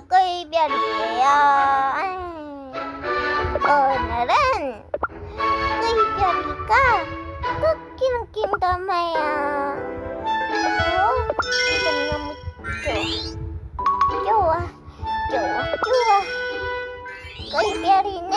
꿀별이에요. 오늘은 꿀별이가 쿠키를 낀다며요. 어, 이건 너무 좋아. 좋아, 좋아, 좋아. 꿀별이는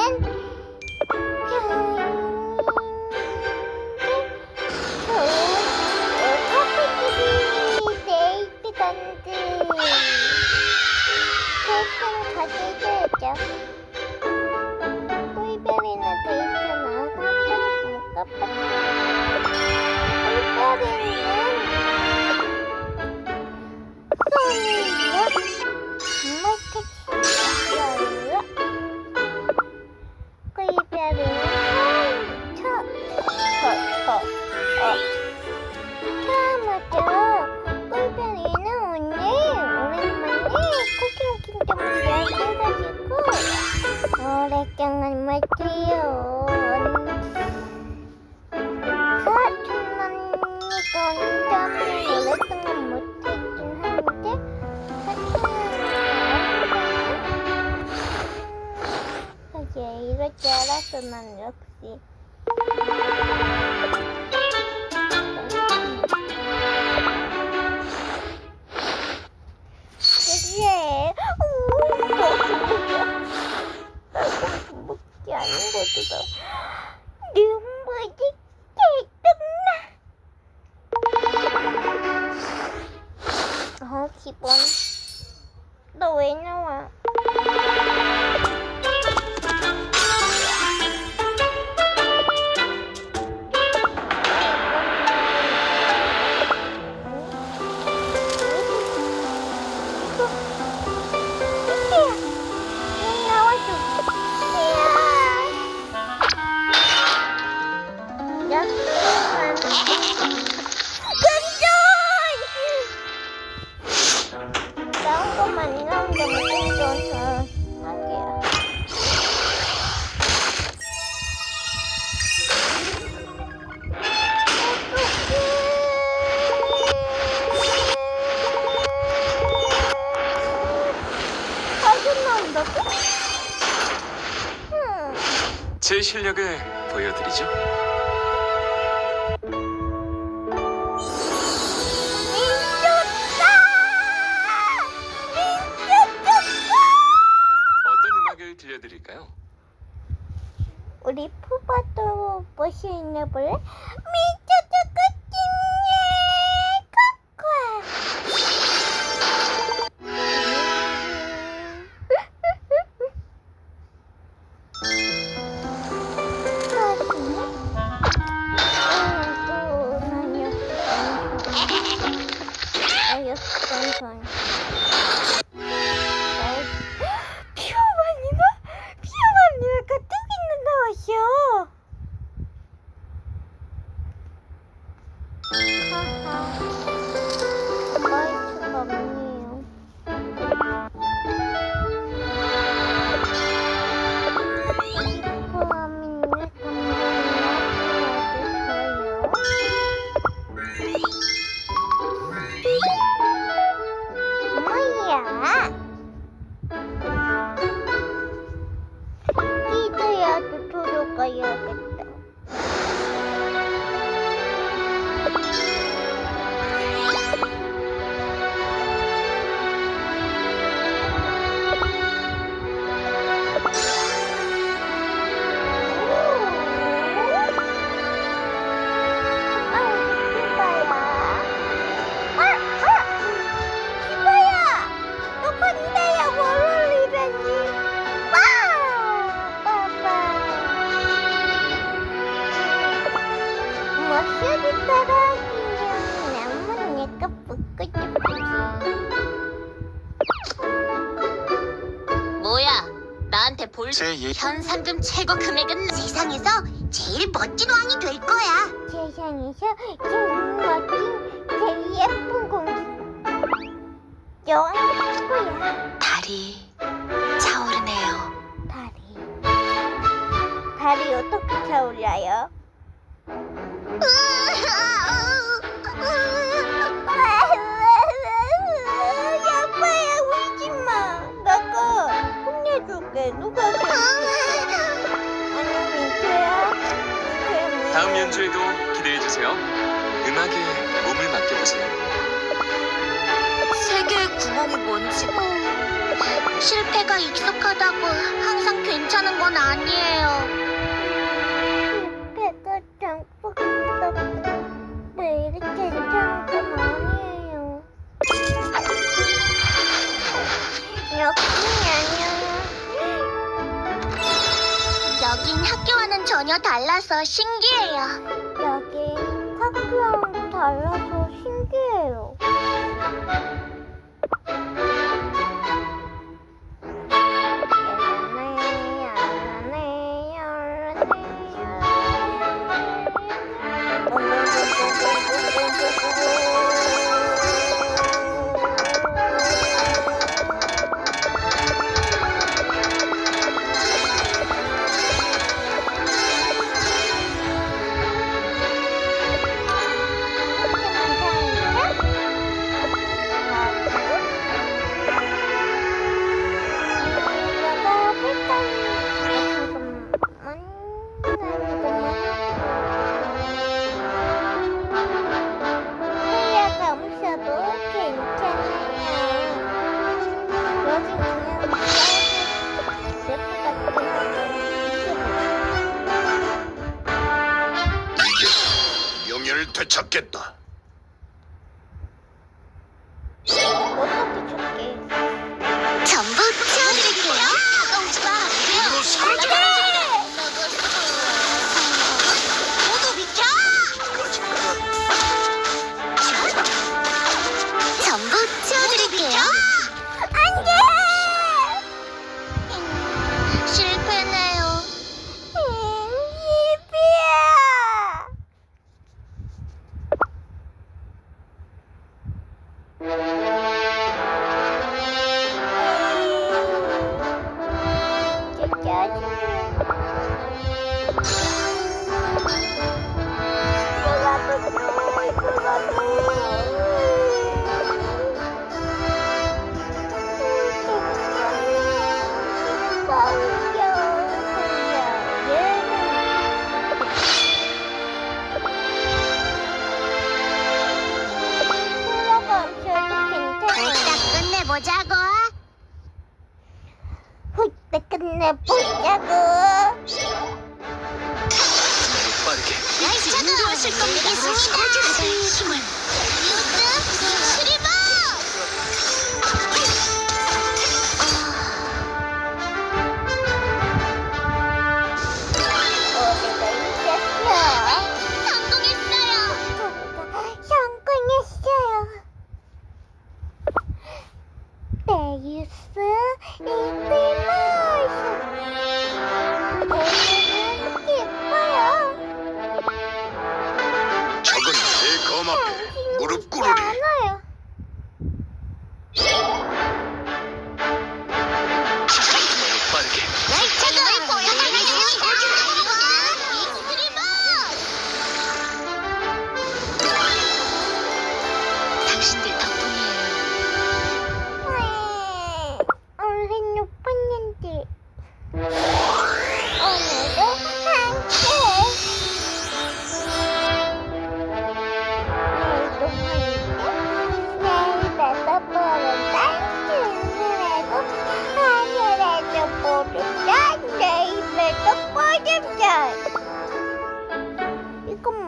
사실 이럴 줄 알았어 난 역시. 그래. 먹지 않은 것도 눈물이 개똥나. 어, 기본. 너왜 나와? 제 실력을 보여드리죠. 어떤 음악을 들려드릴까요? 우리 푸바도 뭐시 있나 볼래? 미 볼제 얘기 현상금 최고 금액은 세상에서 제일 멋진 왕이 될 거야. 세상에서 제일 멋진, 제일 예쁜 공주. 여왕 거야. 달이 차오르네요. 다리. 다리 어떻게 차올라요? 다음 연주에도 기대해 주세요. 음악에 몸을 맡겨보세요. 세 개의 구멍이 뭔지. 실패가 익숙하다고 항상 괜찮은 건 아니에요. 배가 장박했다고 왜 이렇게 괜찮은 건 아니에요. 역시 전혀 달라서 신기해요. 여긴 학교랑 달라서 신기해요. 겁니다. 힘을. 뉴스? 성공했어요. 성공했어요. 베이스 이티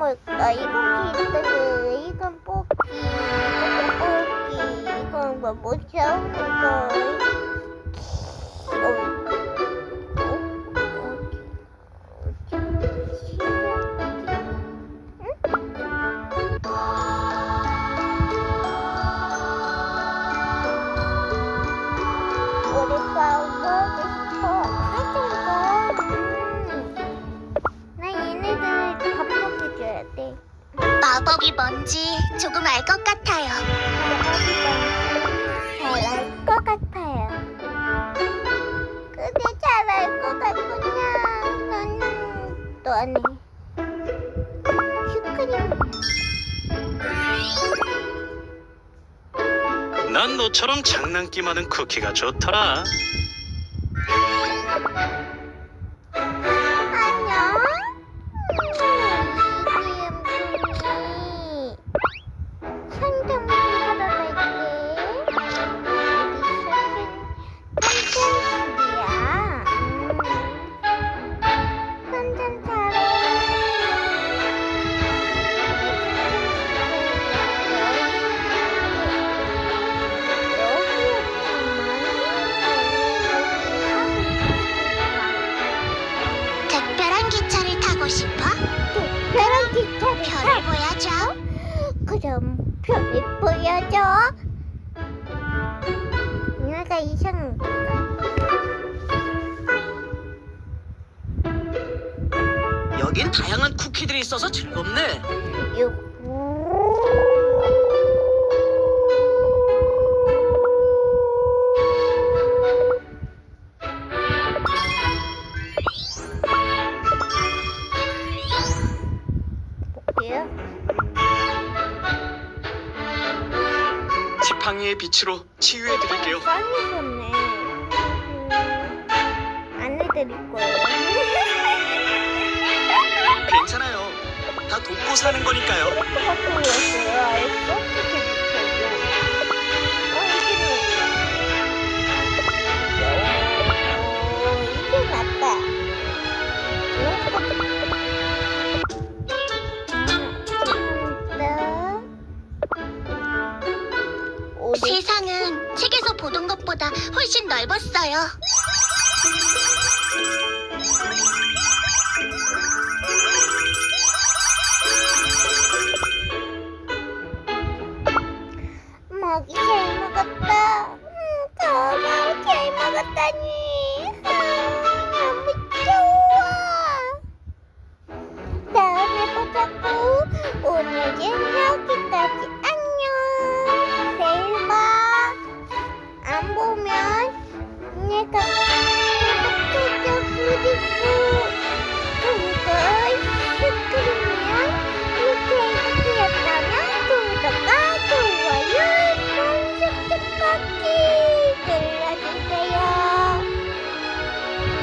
뭘까? 이건 기타르, 이건 뽑기, 이건 뽑기, 이건 뭐 무서운 거. 뭔지 조금 알 것 같아요. 잘 알 것 같아요. 근데 잘알 것 같구나. 나는 또. 슈크림. 난 너처럼 장난기 많은 쿠키가 좋더라. 별을 보여줘. 얘가 이상한 여긴 다양한 쿠키들이 있어서 즐겁네. 볼게요. 지팡이의 빛으로 치유해 드릴게요. 써주셨네. 음, 안 해드릴 거예요. 괜찮아요. 다 돕고 사는 거니까요. 그것도 같은 거였어요. 알았어? 세상은 책에서 보던 것보다 훨씬 넓었어요.